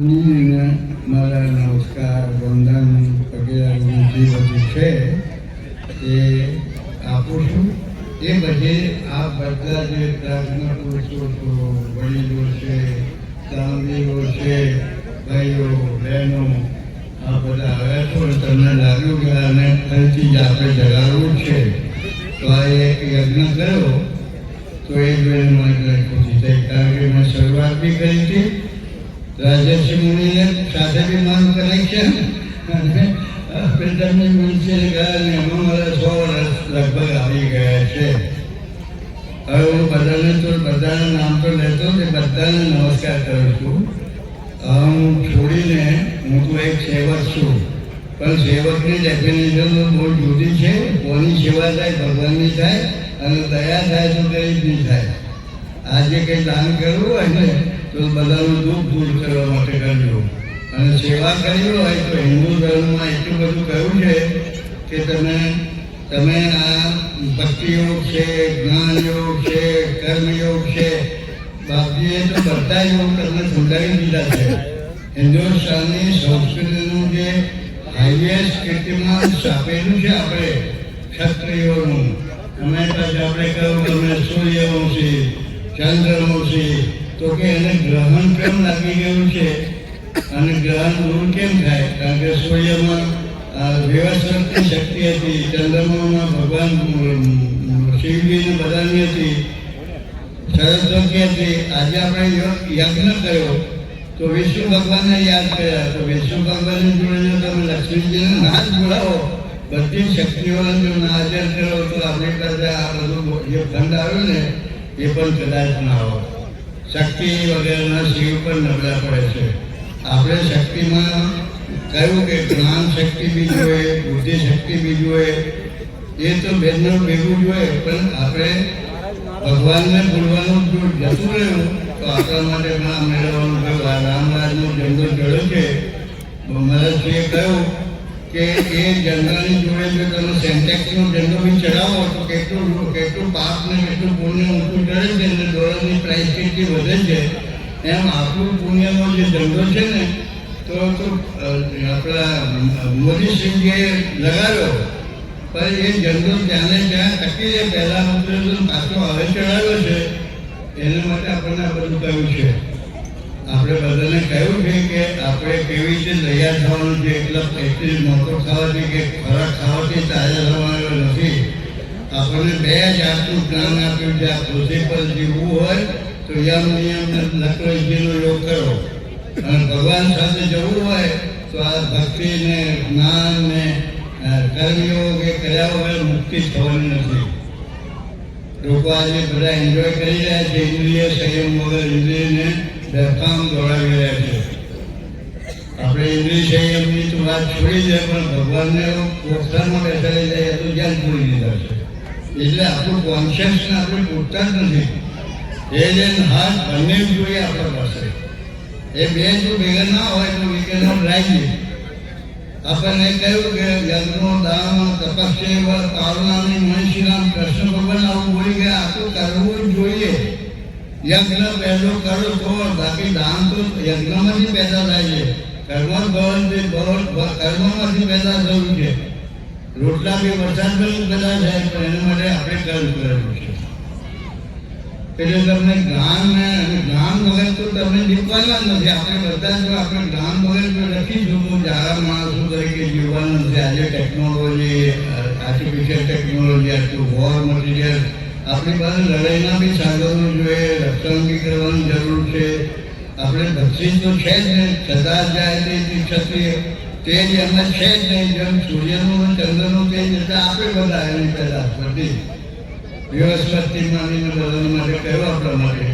મુનિને મારા નમસ્કાર વંદન વગેરે વિધિ બધી છે એ આપું છું. એ બધે આ બધા જે પ્રાર્થના પુરુષો છો વડીલો છે દાનવીરો છે, ભાઈઓ, બહેનો, આ બધા આવ્યા છો તમને લાગ્યું કે આને ફરીથી જ આપણે જગાડવું છે. તો આ એક યજ્ઞ કર્યો તો એ બેન મને ખુશી થઈ. કારણ કે મેં શરૂઆત બી કરી હતી રાજર્ષિ મુનિને સાથે બી મારું અને પિતાની મુનિને ગયા ને એમાં મારા સો વર્ષ લગભગ આવી ગયા છે. હવે હું બધાને તો, બધાના નામ તો લેતો તે બધાને નમસ્કાર કરું છું. હું છોડીને, હું તો એક સેવક છું. પણ સેવકની ડેફિનેશન બહુ જુદી છે. કોની સેવા થાય, ભગવાનની થાય, અને દયા થાય તો ગરીબની થાય. આજે કંઈ દાન કરવું હોય ને તો બધાનું દુઃખ દૂર કરવા માટે કરજો અને સેવા કરવી હોય તો હિન્દુ ધર્મમાં એટલું બધું કહ્યું છે કે તમે તમે આ ભક્તિયોગ છે, જ્ઞાનયોગ છે, કર્મયોગ છે, બાપજીએ તો બધા યોગ તમને સમજાવી દીધા છે. હિન્દુસ્તાનની સંસ્કૃતિનું જે હાઈએસ્ટ કીર્તિમાન સ્થાપેલું છે આપણે, ક્ષત્રિયોનું. અમે પછી આપણે કહ્યું તમે સૂર્યવંશી, ચંદ્રવંશી તો કે એને ગ્રહણ કેમ લાગી ગયું છે? અને ગ્રહણ દૂર કેમ થાય? કારણ કે સૂર્યમાં વ્યવસ્થિત શક્તિ હતી, ચંદ્રમામાં ભગવાન શિવજીને બધાની હતી, સરસ્વતી હતી. આજે આપણે યજ્ઞ કર્યો. તો વિષ્ણુ ભગવાનને યાદ કર્યા. તો વિષ્ણુ ભગવાનની જોડે તમે લક્ષ્મીજીને ના જ બોલાવો, બધી શક્તિઓને જો ના હાજર કરો તો આપણી પાસે આ બધું જે ખંડ આવ્યો ને, એ પણ કદાચ ના હોય. શક્તિ વગેરેના શિવ પણ નબળા પડે છે. આપણે શક્તિમાં કહ્યું કે જ્ઞાન શક્તિ બી જોઈએ બુદ્ધિ શક્તિ બી જોઈએ એ તો બેનનું ભેગું જોઈએ પણ આપણે ભગવાનને ભૂલવાનું જો જતું રહ્યું, તો આપણા માટે ના મેળવવાનું કહ્યું રામરાજનો જંગલ ચડ્યો છે. મહારાજજીએ કહ્યું કે એ ઝંડાની જોડે જો તમે સેન્ટેક્સનો ઝંડો બી ચડાવો તો કેટલું કેટલું પાપ ને કેટલું પુણ્ય ઊંચું ચડે છે અને ડોલરની પ્રાઇસ કેટલી વધે છે. એમ આપણું પુણ્યનો જે જંગલ છે ને, તો તો આપણા મોદી સિંહજીએ લગાવ્યો. પણ એ ઝંડો ત્યાંને ત્યાં ટકી જાય પહેલા ઉતરેલો ને પાછો હવે ચડાવ્યો છે. એના માટે આપણને આ બધું કહ્યું છે. આપણે બધાને કહ્યું છે કે આપણે કેવી રીતે તૈયાર થવાનું છે, એટલે પૈસા મોટો ખાવાથી કે ખોરાક ખાવાથી તાજા થવાનું નથી. આપણને બે જાતનું જ્ઞાન આપ્યું છે, આ પૃથ્વી પર જીવવું હોય તો યમ નિયમ ને લક્ષ્મીજીનો યોગ કરો. અને ભગવાન સાથે જવું હોય તો આ ભક્તિ ને જ્ઞાન ને કર્મયોગ એ કર્યા વગર મુક્તિ થવાની નથી. લોકો આજે બધા એન્જોય કરી રહ્યા છે, ઇન્દ્રિય સંયમ વગર, ઇન્દ્રિયને બેફામ દોડાવી રહ્યા છે. આપણે ઇન્દ્રિય સંયમની તો વાત છોડી દે પણ ભગવાનને પોતામાં બેસાડી જાય તો જ્ઞાન છોડી દીધા છે? એટલે આપણું કોન્શિયસ આપણે પૂછતા જ નથી. એ જે હાથ બંને જોઈએ આપણા પાસે. એ બે જો ભેગા ના હોય તો વી કેન નોટ લાઈક આપણને કહ્યું કે યજ્ઞો, દાન, તપસ્યા પાવનાની મનશીરામ કૃષ્ણ ભગવાન આવું બોલી ગયા આ તો કરવું જોઈએ. યજ્ઞ પહેલો કરો તો બાકી દાન તો યજ્ઞમાંથી પેદા થાય છે કર્મ ભવનથી ભવન કર્મમાંથી પેદા થયું છે રોટલા બી વરસાદમાં પેદા થાય પણ એના માટે આપણે કર્મ કરેલું છે એટલે તમને જ્ઞાન ને અને જ્ઞાન વગર તો તમે જીવવાના જ નથી આપણે બધા જો આપણે જ્ઞાન વગર જો લખીશું તો જારા માણસો તરીકે જીવવાના નથી આજે ટેકનોલોજી આર્ટિફિશિયલ ટેકનોલોજી આટલું વોર મટીરિયલ આપણી પાસે લડાઈના બી સાધનો જોઈએ રક્ષણ કરવાની જરૂર છે. આપણે ભક્ષિત તો છે જ નહીં છતાં જાય તે ક્ષત્રિય, તે જ એમાં છે જ નહીં જેમ સૂર્યનું અને ચંદ્રનું તે એટલે આપણે બધા એની પહેલા બધી વ્યવસ્થિત માનીને બધાને માટે કહેવા પ્રમાણે.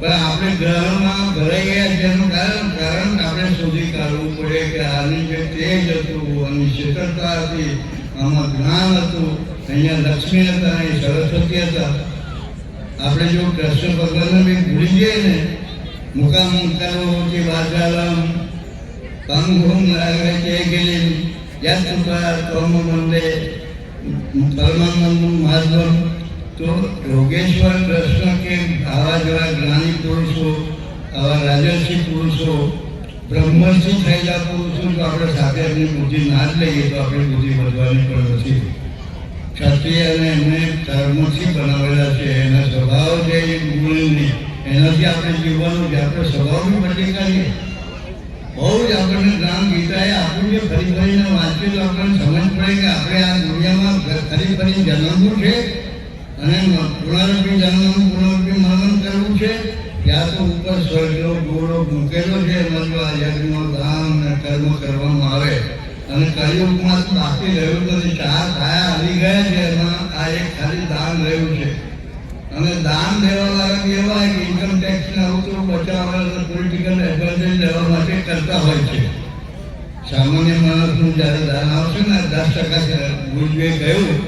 પણ આપણે ગ્રહણમાં ભરાઈ ગયા જેનું કારણ કારણ આપણે શોધી કાઢવું પડે કે આની જે તેજ હતું અને શીતળતા હતી, આમાં જ્ઞાન હતું અહીંયા લક્ષ્મી હતા અહીં સરસ્વતી હતા. આપણે જો કૃષ્ણ ભગવાનને બી ભૂલી જઈએ ને, મુકામ કરો કે વાચાલમ પંગુમ લાગે, કે ગેલી યત તમ મંદે પરમાનંદ માધવમ. તો યોગેશ્વર કૃષ્ણ કે આવા જેવા જ્ઞાની પુરુષો, આવા રાજર્ષિ પુરુષો, બ્રહ્મર્ષિ થયેલા પુરુષો જો આપણે સાથે એમની બુદ્ધિ ના જ લઈએ, તો આપણી બુદ્ધિ વધવાની પણ નથી. ક્ષત્રિય અને એમને ધર્મથી બનાવેલા છે. એના સ્વભાવ છે એ ગુણની. એનાથી આપણે જીવવાનું છે આપણે સ્વભાવ બી બદલી કરીએ બહુ જ આપણને જ્ઞાન ગીતાએ આપણું છે. ફરી ફરીને વાંચ્યું તો આપણને સમજ પડે કે આપણે આ દુનિયામાં ફરી ફરી જન્મવું છે અને પુનરપી જન્મનું પુનરપી મનન કરવું છે. ત્યાં તો ઉપર સ્વર્ગો, ગોળો મૂકેલો છે. મતલબ જો આ યજ્ઞ દાન કર્મ કરવામાં આવે. અને કલયુગમાં બાકી રહ્યું નથી ચાર પાયા આવી ગયા છે, એમાં આ એક ખાલી દાન રહ્યું છે. અને દાન દેવા વાળા બી એવા કે ઇન્કમ ટેક્સ ને આવું તો બચાવવા પોલિટિકલ એડવાન્ટેજ લેવા માટે કરતા હોય છે. સામાન્ય માણસનું જ્યારે દાન આવશે ને, દસ ટકા ગુરુજીએ કહ્યું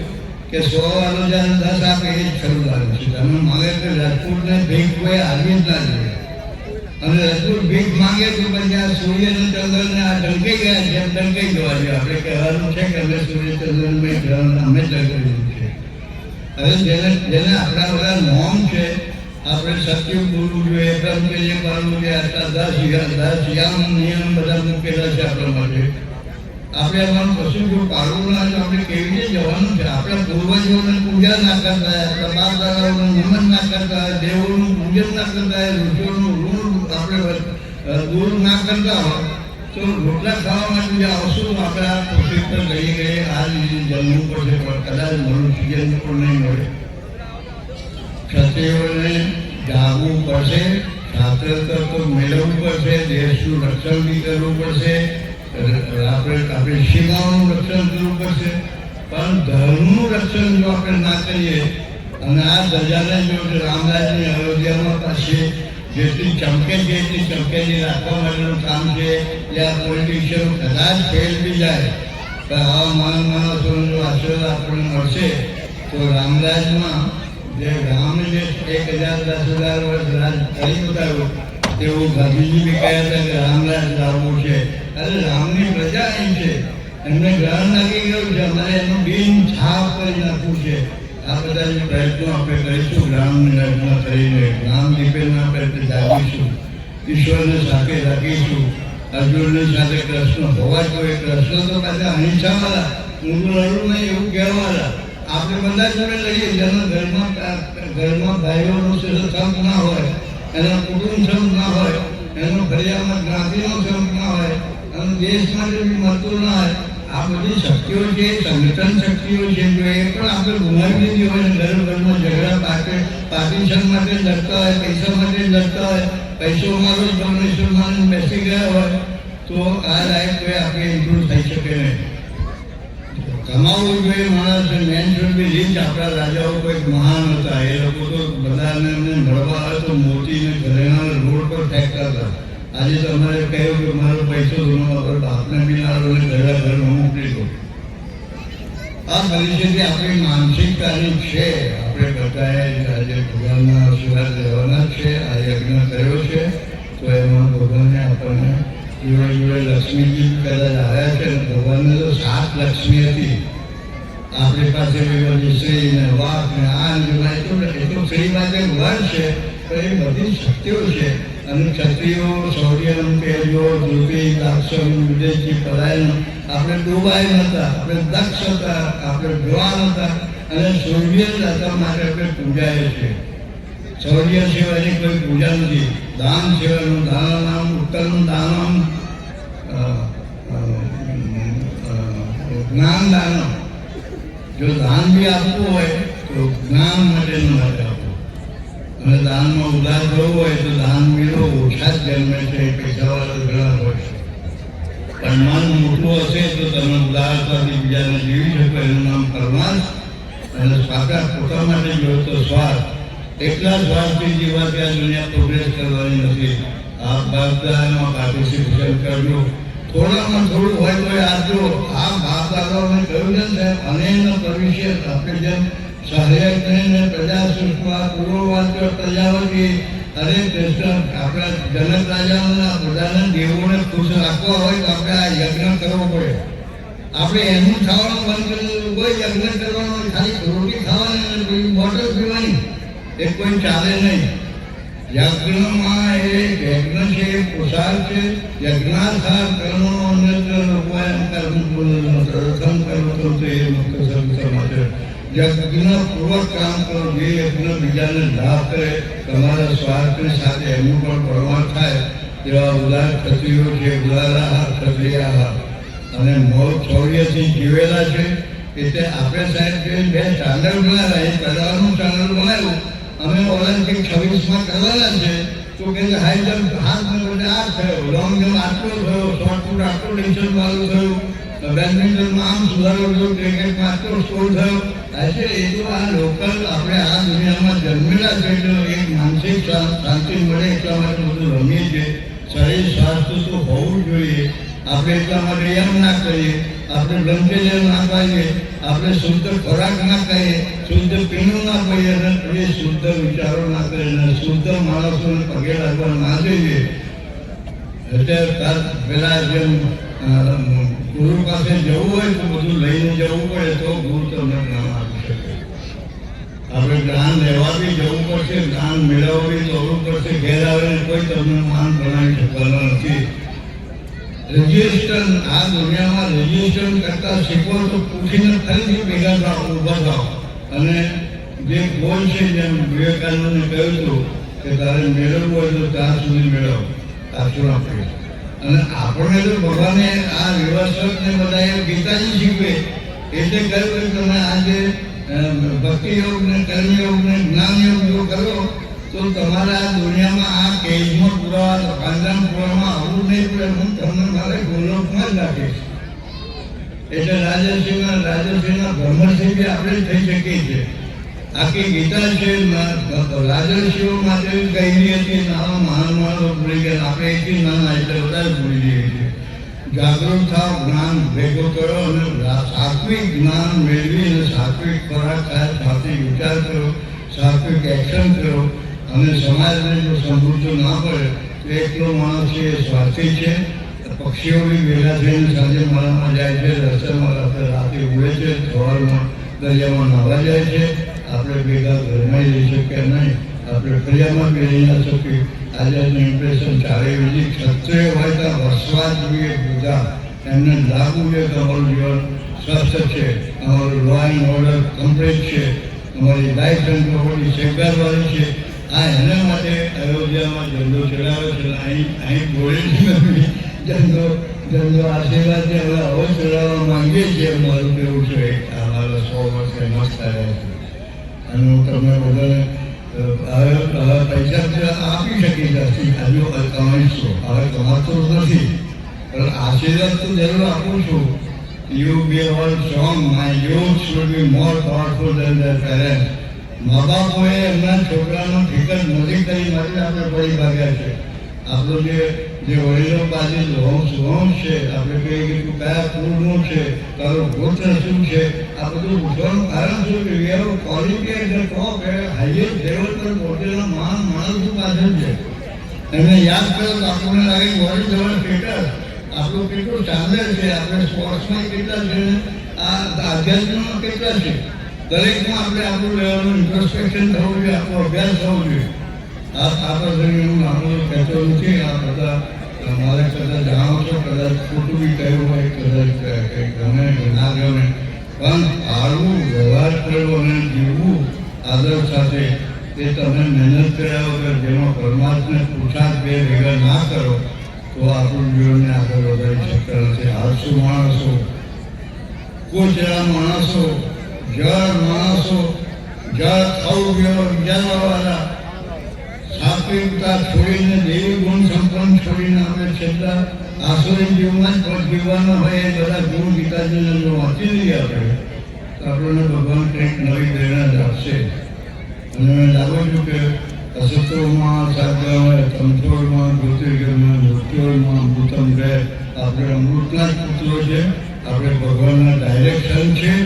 કે સો વાળો જ્યારે દસ આપે એ જ ખરું દાન છે. તમે માગે કે રાજપૂતને ભેગ કોઈ આવી જ ના જોઈએ. અને રાજપૂત ભીખ માંગે તો પછી આ સૂર્ય ને ચંદ્ર ને આ ઢંકાઈ ગયા છે, એમ ઢંકાઈ જવા જોઈએ આપણે કહેવાનું છે કે અમે સૂર્ય ચંદ્ર મેં ગ્રહણ અમે ઢંકાવ્યું છે. હવે જેને જેને આપણા બધા નોમ છે, આપણે સત્ય બોલવું જોઈએ બ્રહ્મચર્ય પાળવું જોઈએ આટલા દસ ય- દસ યમ નિયમ બધા મૂકેલા છે આપણા માટે. આપણે એમાં કશું જો પાળવું ના હોય તો આપણે કેવી રીતે જવાનું છે? આપણા પૂર્વજોને પૂજા ના કરતા આપણા બાપ દાદાઓનું નમન ના કરતા, દેવોનું પૂજન ના કરતા, ઋષિઓનું ઋણ આપણે દૂર ના કરતા હોય, તો રોટલા ખાવા માટે જે આવશું આપણે આ પૃથ્વી પર ગઈ ગઈ આ રીતે જન્મવું પડશે, પણ કદાચ જન્મ પણ નહીં મળે. ક્ષત્રિયોને જાગવું પડશે, શાસ્ત્ર તો મેળવવું પડશે દેશનું રક્ષણ બી કરવું પડશે આપણે આપણે સીમાઓનું રક્ષણ કરવું પડશે, પણ ધર્મનું રક્ષણ જો આપણે ના કરીએ, અને આ પ્રજાને જો રામરાજની અયોધ્યામાં પાછી જેટલી ચમકે છે એટલી ચમકેલી રાખવા માટેનું કામ છે એ આ પોલિટિશિયનો કદાચ ફેલ બી જાય તો આવા મહાન માણસોનો જો આશીર્વાદ આપણને મળશે તો રામરાજમાં જે રામને જે એક હજાર દસ હજાર વર્ષ રાજ કરી બતાવ્યું તેવું ગાંધીજી બી કહ્યા હતા કે રામરાજ લાવવું છે અરે રામની પ્રજા અહીં છે એમને ગ્રહણ લાગી ગયું છે અમારે એનું બિન છાપ કરી નાખવું છે આ બધા જે પ્રયત્નો આપણે કરીશું ગ્રામની રચના કરીને ગ્રામ દીપેલના આપણે જાગીશું, ઈશ્વરને સાથે રાખીશું, અર્જુનને સાથે કૃષ્ણ હોવા જોઈએ. કૃષ્ણ તો પાછા અહિંસાવાળા તો લડું નહીં, એવું કહેવાના આપણે બધા જોડે લઈએ, જેના ઘરમાં ઘરમાં ભાઈઓનો સંપ ના હોય, એનો કુટુંબ સંપ ના હોય, એનો ફરિયામાં જ્ઞાતિનો સંપ ના હોય અને દેશ માટે બી મળતું ના હોય આ બધી શક્તિઓ છે સંગઠન શક્તિઓ છે જો એ પણ આપણે ગુમાવી દીધી હોય ઘર ઘરમાં ઝઘડા પાસે પાર્ટીશન માટે લડતા હોય, પૈસા માટે લડતા હોય પૈસો મારો જ પરમેશ્વર માને બેસી ગયા હોય, તો આ લાઈફ કોઈ આપણે ઇમ્પ્રૂવ થઈ શકે નહીં. કમાવવું જોઈએ માણસ મેન શુડ બી રીચ આપણા રાજાઓ કોઈક મહાન હતા. એ લોકો તો બધાને મળવા આવે તો મોતીને ઘરેણા રોડ પર ફેંકતા હતા. આજે તમારે કહ્યું કે મારો પૈસો ધોનો પર બાપને બી અને લો ઘર હું મોકલી દો. આ પરિસ્થિતિ આપણી માનસિકતાની છે. આપણે બધાએ આજે ભગવાનના આશીર્વાદ લેવાના છે. આ યજ્ઞ કર્યો છે. તો એમાં ભગવાને આપણને જોડે જોડે લક્ષ્મીજી કદાચ આવ્યા છે ભગવાનને તો સાત લક્ષ્મી હતી. આપણી પાસે શ્રી ને વાક ને આ તો એ તો શ્રી માટે ભગવાન છે. તો એ બધી શક્તિઓ છે. અને ક્ષત્રિયો શૌર્યમ તેજો ધ્રુવી દાક્ષમ વિદેશી પલાયન આપણે ડૂબાઈ નતા આપણે દક્ષ હતા આપણે જવાન હતા અને સૂર્ય હતા માટે આપણે પૂજાય છે શૌર્ય સિવાયની કોઈ પૂજા નથી દાન સિવાયનું દાનમ ઉત્તરનું દાનમ જ્ઞાન દાનમ જો દાન બી આપવું હોય તો જ્ઞાન માટેનું માટે આપવું અને દાનમાં ઉદાર થવું હોય તો દાન મેળવો. ઓછા જ જન્મે છે પૈસાવાળા ઘણા હોય છે. પણ મન મોટું હશે તો તમે ઉદારતાથી બીજાને જીવી શકો, એનું નામ પરમાન અને સ્વાગત પોતા માટે જોયો તો સ્વાર્થ. એટલા સ્વાર્થથી જીવાથી આ દુનિયા પ્રોગ્રેસ કરવાની નથી. આ બાપદાદામાં પાર્ટિસિપેશન કરજો. થોડામાં થોડું હોય તો આ જો આ બાપ દાદાઓને કહ્યું છે ને અનેન ભવિષ્ય આપણે જેમ સહાયક થઈને પ્રજા સુષ્મા પૂર્વવાદ્ય પ્રજાવતી અરે કૃષ્ણ આપણા જનક રાજાઓના બધાને દેવોને ખુશ રાખવા હોય તો આપણે આ યજ્ઞ કરવો પડે આપણે એનું ખાવાનું બંધ કરી દીધું કોઈ યજ્ઞ કરવાનો ખાલી રોટી ખાવાની અને કોઈ બોટલ પીવાની એ કોઈ ચાલે નહીં યજ્ઞમાં એ યજ્ઞ છે એ પુરુષાર્થ છે યજ્ઞાર્થા કર્મનો અન્યત્ર લોકાયમ કર્મ પ્રથમ કર્મ તો તે મુક્ત સંત પૂર્વક કામ કરો, જે યજ્ઞ બીજાને લાભ કરે, તમારા સ્વાર્થની સાથે એમનું પણ પ્રમાણ થાય, તેવા ઉદાર ક્ષત્રિયો છે ઉદારા ક્ષત્રિયા અને મોર શૌર્યથી જીવેલા છે, એટલે આપણે સાહેબ જે બે ચાંદલ બનાવ્યા એ પહેલાનું ચાંદલ બનાવ્યું, અમે ઓલિમ્પિક છવ્વીસમાં કરવાના છે, તો કે હાઈ જમ્પ હાથ બદલે આ થયો, લોંગ જમ્પ આટલો થયો, શોર્ટ પુટ આટલો ડિસ્ટન્સ વાળું થયું બેડમિન્ટનમાં આમ સુધારો થયો, ક્રિકેટમાં આટલો સ્કોર થયો એ તો આ લોકલ આપણે આ દુનિયામાં જન્મેલા છે એટલે એક માનસિક શાંતિ મળે એટલા માટે બધું રમીએ છીએ. શરીર સ્વાસ્થ્ય તો હોવું જોઈએ. આપણે એટલા માટે એમ ના કરીએ આપણે ના પાડીએ. આપણે શુદ્ધ ખોરાક ના ખાઈએ. શુદ્ધ પીણું ના પીએ અને શુદ્ધ વિચારો ના કરીએ અને શુદ્ધ માણસોને પગે લાગવા ના જોઈએ. એટલે પેલા જેમ ગુરુ પાસે જવું હોય તો બધું લઈને જવું પડે તો ગુરુ તમને આપણે જ્ઞાન લેવા બી જવું પડશે, જ્ઞાન મેળવવી જવું પડશે. ઘેર આવીને કોઈ તમને માન બનાવી શકવાનો નથી. રજિસ્ટ્રેશન આ દુનિયામાં રજિસ્ટ્રેશન કરતા શીખો તો પૂછીને ફરીથી ભેગા થાવ ઊભા થાવ અને જે કોણ છે, જેમ વિવેકાનંદને કહ્યું હતું કે તારે મેળવવું હોય તો ત્યાં સુધી મેળવ. સાચું આપણે અને આપણે તો ભગવાને આ વ્યવસ્થકને બધા ગીતાજી શીખવે. એટલે કહ્યું કે તમે આજે ભક્તિ યોગ ને કર્મયોગ ને જ્ઞાન યોગ જો કરો, તો તમારા દુનિયામાં આ કેજમાં પુરાવા પાંજરામાં પુરાવામાં આવું નહીં પડે હું તમને મારે ગોલોકમાં જ રાખીશ એટલે રાજર્ષિના રાજર્ષિના બ્રહ્મર્ષિ બી આપણે થઈ શકીએ છીએ. આખી ગીતા છે રાજર્ષિઓ માટે કહેલી હતી નાના મહાન માણસો ભૂલી ગયા. આપણે એથી નાના એટલે બધા ભૂલી જઈએ છીએ. જાગૃત થાવ, જ્ઞાન ભેગો કરો અને સાત્વિક જ્ઞાન મેળવી અને સાત્વિક ખોરાક સાથે વિચાર કરો, સાત્વિક એક્શન કરો. અને સમાજને જો સમૃદ્ધ ના પડે તો એકલો માણસ એ સ્વાર્થી છે. પક્ષીઓ બી ભેગા થઈને સાંજે માળામાં જાય છે રસ્તામાં રાતે રાતે ઉડે છે સવારમાં દરિયામાં નાવા જાય છે. આપણે ભેગા ઘરમાં જઈ શકીએ નહીં? આપણે ફરિયામાં બી રહી ના શકીએ આજનું ઇમ્પ્રેશન ચારે બીજી ક્ષત્રિય હોય તો વસવા જોઈએ બધા. એમને લાગવું જોઈએ તમારું જીવન સ્વસ્થ છે. અમારું લો એન્ડ ઓર્ડર કમ્પ્લીટ છે. અમારી લાઈફ એન્ડ પ્રોપર્ટી સેફગાર્ડવાળી છે. આ એના માટે અયોધ્યામાં ધંધો ચડાવે છે. અહીં અહીં ગોળી ધંધો ઝંડો આશીર્વાદ છે હવે હવે ચડાવવા માંગીએ છીએ. મારું કેવું છે અમારા સો વર્ષે મસ્ત આવ્યા છે. અને હું તમને બધાને પૈસા આપી શકીશ હજી હજુ કમાઈશું હવે કમાતો નથી પણ આશીર્વાદ તો જરૂર આપું છું you be all strong my youth should more powerful then મા બાપોએ એમના છોકરાનો ફિકર નથી કરી મારી આપણે પડી ભાગ્યા છે આપણો જે જે વડીલો પાસે વંશ વંશ છે. આપણે કહીએ કે તું કયા કુળનું છે, તારો ગોત્ર શું છે? આ બધું પૂછવાનું કારણ શું છે? We quality at the top a highest level પર પહોંચેલા મહાન માણસો પાસે છે. એમને યાદ કરો તો આપણને લાગે વોર્લ્ડ લેવલ ક્રિકેટર આપણું કેટલું ચાલે છે, આપણે સ્પોર્ટ્સમાં કેટલા છે, આ આધ્યાત્મમાં કેટલા છે? દરેકમાં આપણે આપણું લેવલનું ઇન્ટ્રોસ્પેક્શન થવું જોઈએ, આપણો અભ્યાસ થવો જોઈએ. આ પ્રસંગે હું આપણું કહેતો છે. આ બધા મારે કદાચ જાણો છો, કદાચ ખોટું બી કહ્યું હોય, કદાચ ગમે કે ના. ગમે પણ આવું વ્યવહાર કરવો અને જીવવું આદર સાથે તે તમે મહેનત કર્યા વગર જેમાં પરમાત્માને પુરુષાર્થ બે ભેગા ના કરો, તો આપણું જીવનને આગળ વધારી શકતા નથી. આળસુ માણસો? કોચરા માણસો, જળ માણસો, જળ ખાવું પીવો વિચારવાવાળા સાત્વિકતા છોડીને દેવી ગુણ સંપન્ન છોડીને આપણે છેલ્લા આસુરી જીવમાં જ જીવવાના હોય એ બધા ગુણ ગીતાજીને જો વાંચી લઈએ આપણે. આપણને ભગવાન કંઈક નવી પ્રેરણા જ આપશે. અને મેં લાગુ છું કે અસત્રોમાં સાધ્યમાં, તંત્રોમાં જ્યોતિર્ગમાં મૃત્યુમાં અમૃતમ રહે આપણે અમૃતના જ પુત્રો છે. આપણે ભગવાનના ડાયરેક્શન છે.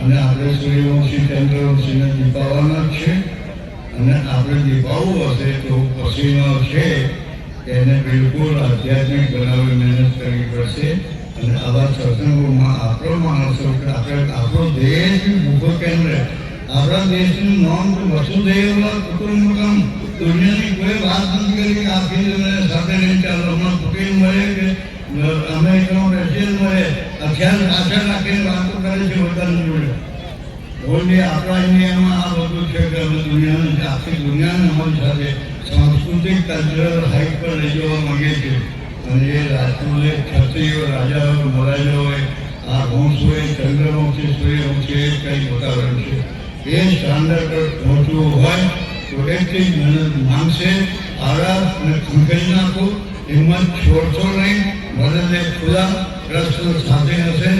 અને આપણે સૂર્યવંશી, ચંદ્રવંશીને દીપાવવાના જ છે. અને આપણે દીપાવવું હશે તો પછીનો છે એને બિલકુલ આધ્યાત્મિક બનાવી મહેનત કરવી પડશે. અને આવા સત્સંગોમાં આપણો માણસો, આપણે આપણો દેશ ભૂખો કેન્દ્ર આપણા દેશનું નામ તો વસુદેવ કુટુંબકમ દુનિયાની કોઈ વાત નથી કરી આખી દુનિયા સાથે નહીં ચાલો. હમણાં પુટિન મળે કે અમેરિકનો રશિયન મળે. અત્યારે આશા રાખીને વાતો કરે છે બધાની જોડે. ઓનલી આપણા ઇન્ડિયામાં આ બધું છે કે અમે દુનિયાની આખી દુનિયાને અમારી સાથે સાંસ્કૃતિક કલ્ચરલ હાઇટ પર લઈ જવા માંગે છે. અને એ રાજપૂતે ક્ષત્રિયો રાજાઓ મહારાજાઓએ આ વંશ હોય, ચંદ્રવંશી સૂર્યવંશી એ કંઈ બતાવેલું છે. એ સ્ટાન્ડર્ડ પર પહોંચવું હોય, તો એટલી મહેનત માંગશે આરામ અને ખંખેરી નાખો હિંમત છોડશો નહીં ભલે ખુદા પ્રશ્ન સાથે હશે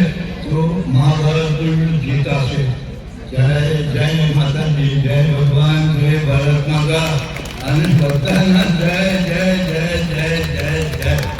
તો મહાભારતનું જીત હશે જય જય માતાજી, જય ભગવાન, જય ભારત માતા. અને બધાના જય જય જય જય જય જય.